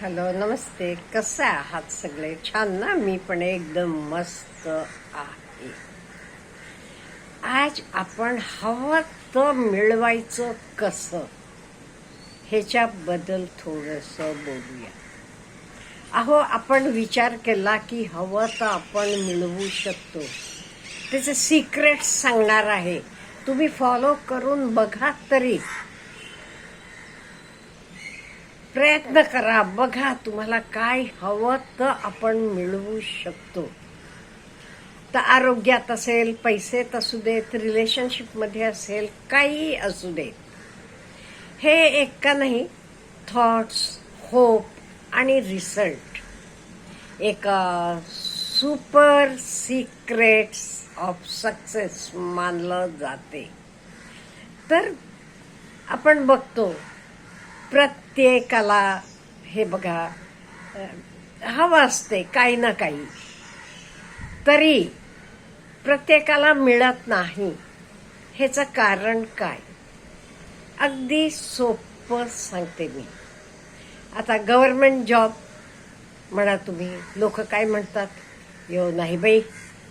Hello नमस्ते. कसं आहात सगळे? छान ना? मी पण एकदम मस्त आहे. आज आपण हवं तर मिळवायचं कसं? ह्याच्याबद्दल थोडंसं बोलूया. अहो आपण विचार केला की हवं तर आपण मिळवू शकतो. त्याचं सिक्रेट सांगणार आहे. तुम्ही फॉलो करून बघा तरी. प्रयत्न करा. बघा तुम्हाला काय हवं तर आपण मिळवू शकतो. तर आरोग्यात असेल पैसेत असू देत रिलेशनशिपमध्ये असेल काही असू देत. हे एक का नाही थॉट्स होप आणि रिझल्ट एक सुपर सिक्रेट्स ऑफ सक्सेस मानलं जाते. तर आपण बघतो प्रत्येकाला हे बघा हवं असते काही ना काही. तरी प्रत्येकाला मिळत नाही. ह्याचं कारण काय? अगदी सोपं सांगते मी. आता गव्हर्मेंट जॉब म्हणा तुम्ही लोक काय म्हणतात? यो नाही बाई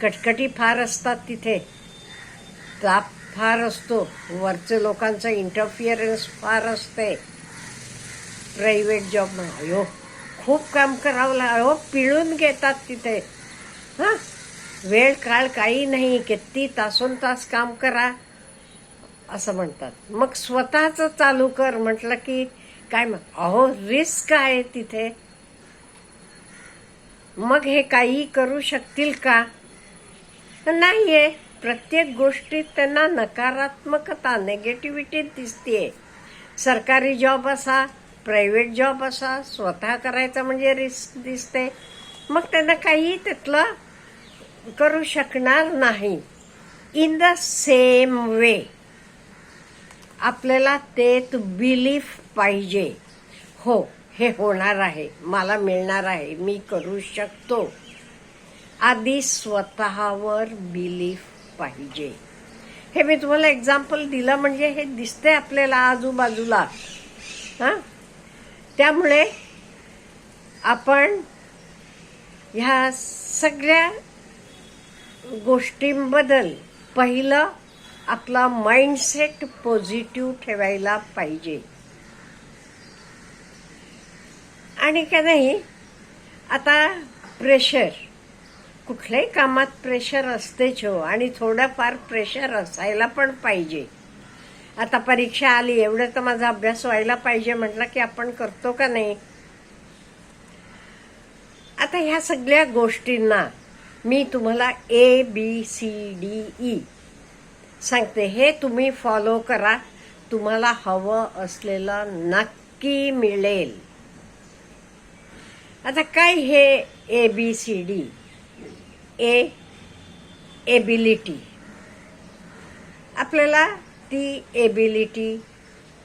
कटकटी फार असतात तिथे. ताप फार असतो. वरचे लोकांचा इंटरफिअरन्स फार असते. प्रायव्हेट जॉब म्हणा. अयो खूप काम करावं लाग अहो पिळून घेतात तिथे. हां? वेळ काळ काही नाही किती तासोन तास काम करा असं म्हणतात. मग स्वतःच चालू कर म्हटलं की काय मग अहो रिस्क आहे तिथे. मग हे काही करू शकतील का? नाहीये. प्रत्येक गोष्टीत त्यांना नकारात्मकता नेगेटिव्हिटी दिसतीये. सरकारी जॉब असा प्रायव्हेट जॉब असा स्वतः करायचा म्हणजे रिस्क दिसते. मग त्यांना काही त्यातलं करू शकणार नाही. इन द सेम वे आपल्याला ते बिलीफ पाहिजे. हो हे होणार आहे. मला मिळणार आहे. मी करू शकतो. आधी स्वतःवर बिलीफ पाहिजे. हे मी तुम्हाला एक्झाम्पल दिलं म्हणजे हे दिसते आपल्याला आजूबाजूला. हां? त्यामुळे आपण ह्या सगळ्या गोष्टींबद्दल पहिलं आपला माइंडसेट पॉझिटिव्ह ठेवायला पाहिजे. आणि का नाही आता प्रेशर कुठल्याही कामात प्रेशर असतेच हो आणि थोडंफार प्रेशर असायला पण पाहिजे. आता परीक्षा आली एवढं तर माझा अभ्यास व्हायला पाहिजे म्हटलं की आपण करतो का नाही? आता ह्या सगळ्या गोष्टींना मी तुम्हाला A B C D E सांगते. हे तुम्ही फॉलो करा. तुम्हाला हवं असलेलं नक्की मिळेल. आता काय हे A B C D A ability आपल्याला ती एबिलिटी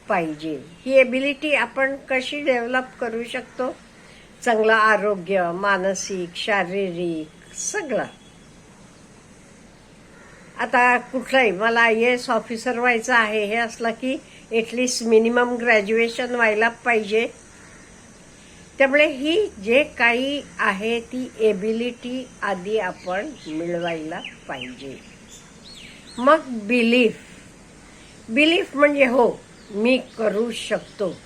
पाहिजे. ही एबिलिटी आपण कशी डेव्हलप करू शकतो? चांगलं आरोग्य मानसिक शारीरिक सगळं. आता कुठलंही मला आय एस ऑफिसर व्हायचं आहे हे असलं की एटलीस्ट मिनिमम ग्रॅज्युएशन व्हायला पाहिजे. त्यामुळे ही जे काही आहे ती एबिलिटी आधी आपण मिळवायला पाहिजे. मग बिलीफ बिलीफ म्हणजे हो मी करू शकतो.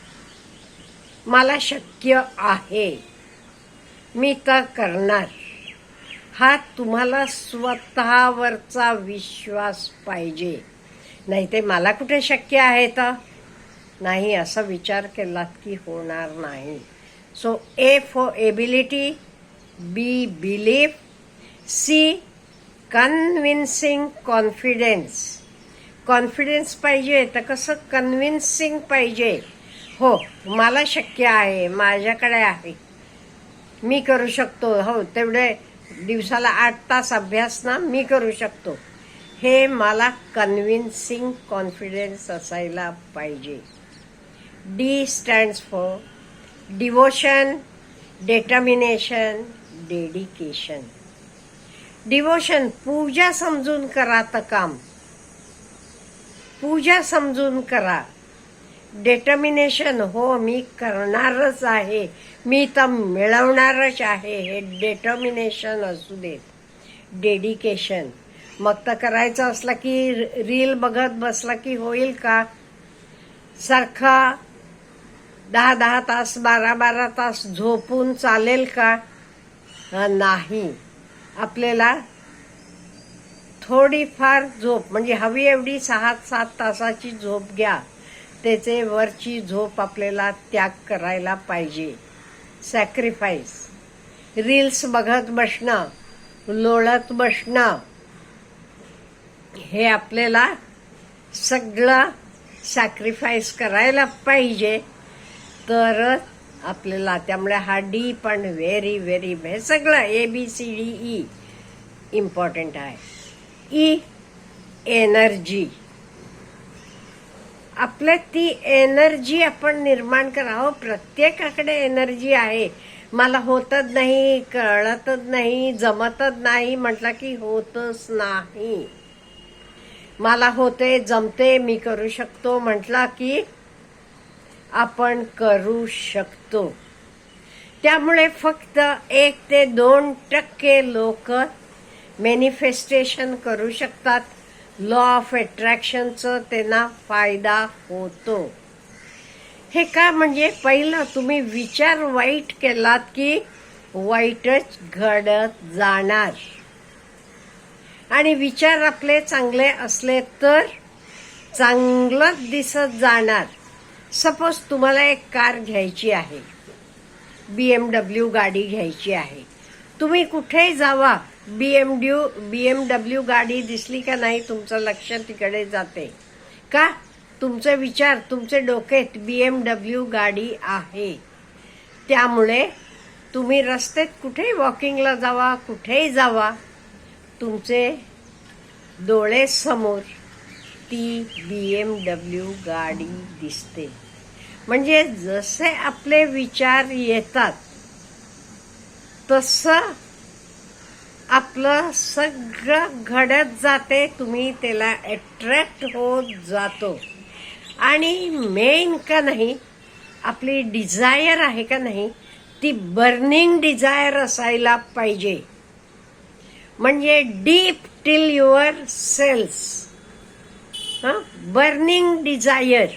मला शक्य आहे. मी तर करणार. हा तुम्हाला स्वतःवरचा विश्वास पाहिजे. नाही ते मला कुठे शक्य आहे तर? नाही असा विचार केलात की होणार नाही. So A for ability B belief C convincing confidence confidence पाहिजे तर कसं कन्व्हिन्सिंग पाहिजे. हो मला शक्य आहे माझ्याकडे आहे. मी करू शकतो. हो तेवढे दिवसाला आठ तास अभ्यास ना मी करू शकतो. हे मला कन्व्हिन्सिंग कॉन्फिडन्स असायला पाहिजे. D stands for devotion determination dedication devotion पूजा समजून करा तर काम. पूजा समजून करा. डेटर्मिनेशन हो मी करणारच आहे. मी तर मिळवणारच आहे. हे डेटर्मिनेशन असू देत डेडिकेशन मग तर करायचं असलं की रील बघत बसला की होईल का? सारखा दहा दहा तास बारा बारा तास झोपून चालेल का? नाही. आपल्याला थोडीफार झोप म्हणजे हवी एवढी सहा सात तासाची झोप घ्या. त्याचे वरची झोप आपल्याला त्याग करायला पाहिजे. सॅक्रिफाईस रील्स बघत बसणं लोळत बसणं हे आपल्याला सगळं सॅक्रिफाईस करायला पाहिजे. तरच आपल्याला त्यामुळे हा डी पण व्हेरी व्हेरी हे सगळं A B C D E important आहे. ई एनर्जी आपल्या ती एनर्जी आपण निर्माण करावं प्रत्येकाकडे एनर्जी आहे. मला होतच नाही कळतच नाही जमतच नाही. म्हटलं की होतच नाही. मला होते जमते मी करू शकतो. म्हटला की आपण करू शकतो. त्यामुळे फक्त एक ते दोन टक्के लोक मॅनिफेस्टेशन करू शकतात. लॉ ऑफ अट्रॅक्शनचं त्यांना फायदा होतो. हे का म्हणजे पहिलं तुम्ही विचार वाईट केलात की वाईटच घडत जाणार. आणि विचार आपले चांगले असले तर चांगलंच दिसत जाणार. सपोज तुम्हाला एक कार घ्यायची आहे. बी एम डब्ल्यू गाडी घ्यायची आहे. तुम्ही कुठेही जावा. बी एम ड्यू बी एम डब्ल्यू गाडी दिसली का नाही तुमचं लक्ष तिकडे जाते. का? तुमचे विचार तुमचे डोक्यात बी एम डब्ल्यू गाडी आहे. त्यामुळे तुम्ही रस्त्यात कुठेही वॉकिंगला जावा कुठेही जावा तुमचे डोळे समोर ती बी एम डब्ल्यू गाडी दिसते. म्हणजे जसे आपले विचार येतात तसं आपलं सगळं घडत जाते तुम्ही त्याला अट्रॅक्ट होत जातो. आणि मेन का नाही आपली डिझायर आहे का नाही ती बर्निंग डिझायर असायला पाहिजे. म्हणजे डीप टिल युअर सेल्स हां? बर्निंग डिझायर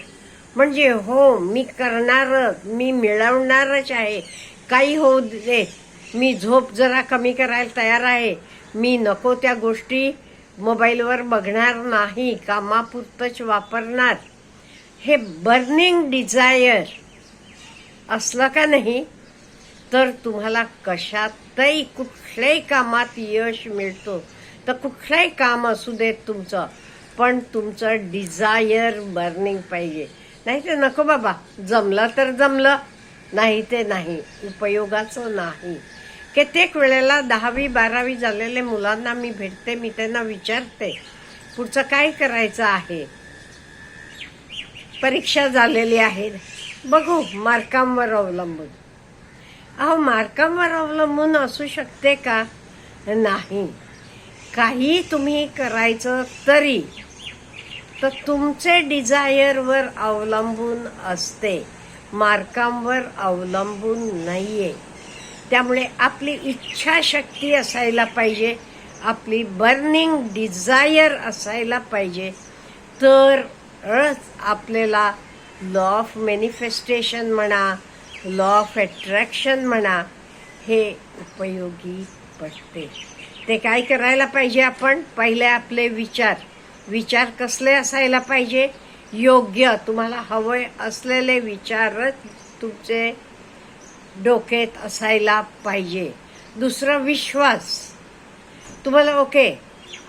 म्हणजे हो मी करणारच मी मिळवणारच आहे. काही होऊ दे मी झोप जरा कमी करायला तयार आहे. मी नको त्या गोष्टी मोबाईलवर बघणार नाही कामापुरतच वापरणार. हे बर्निंग डिझायर असलं का नाही? तर तुम्हाला कशातही कुठल्याही कामात यश मिळतो. तर कुठलंही काम असू देत तुमचं पण तुमचं डिझायर बर्निंग पाहिजे. नाही ते नको बाबा जमलं तर जमलं नाही ते नाही उपयोगाचं नाही. कित्येक वेळेला दहावी बारावी झालेले मुलांना मी भेटते मी त्यांना विचारते पुढचं काय करायचं आहे? परीक्षा झालेली आहे. बघू मार्कांवर अवलंबून. अहो मार्कांवर अवलंबून असू शकते का? नाही. काही तुम्ही करायचं तरी तर तुमचे डिझायरवर अवलंबून असते. मार्कांवर अवलंबून नाही आहे त्यामुळे आपली इच्छाशक्ती असायला पाहिजे आपली बर्निंग डिझायर असायला पाहिजे. तरच आपल्याला लॉ ऑफ मॅनिफेस्टेशन म्हणा लॉ ऑफ अट्रॅक्शन म्हणा हे उपयोगी पडते. ते काय करायला पाहिजे आपण? पहिले आपले विचार. विचार कसले असायला पाहिजे? योग्य तुम्हाला हवे असलेले विचारच तुमचे डोक्यात असायला पाहिजे. दुसरा विश्वास. तुम्हाला ओके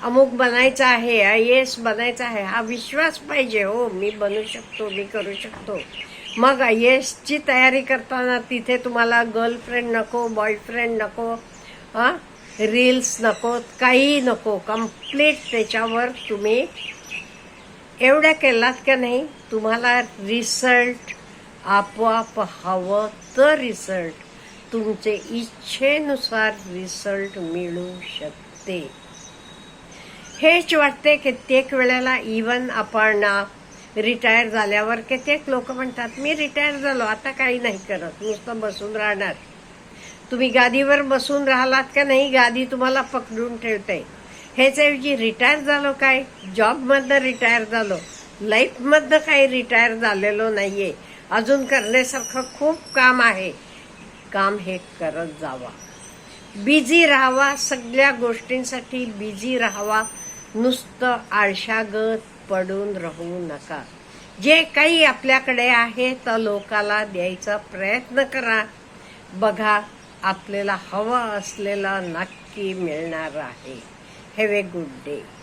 अमुक बनायचं आहे येस बनायचं आहे. हा विश्वास पाहिजे हो. मी बनू शकतो मी करू शकतो. मग आय एसची तयारी करताना तिथे तुम्हाला गर्लफ्रेंड नको बॉयफ्रेंड नको हां रील्स नको काही नको. कंप्लीट त्याच्यावर तुम्ही एवढ्या केलात का नाही तुम्हाला रिझल्ट आपोआप हवं तर रिझल्ट. तुमचे इच्छेनुसार रिझल्ट मिळू शकते. हेच वाटते कित्येक वेळेला इवन आपण रिटायर झाल्यावर कित्येक लोक म्हणतात मी रिटायर झालो आता काही नाही करत नुसतं बसून राहणार. तुम्ही गादीवर बसून राहिलात का नाही गादी तुम्हाला पकडून ठेवते. ह्याच्याऐवजी रिटायर झालो काय? जॉबमधनं रिटायर झालो. लाईफमधनं काही रिटायर झालेलो नाहीये. अजून करण्यासारखं खूप काम आहे. काम हे करत जावा. बिझी राहावा सगळ्या गोष्टींसाठी बिझी राहावा. नुसतं आळशागत पडून राहू नका. जे काही आपल्याकडे आहे तर लोकाला द्यायचा प्रयत्न करा. बघा आपल्याला हवं असलेलं नक्की मिळणार आहे. Have a good day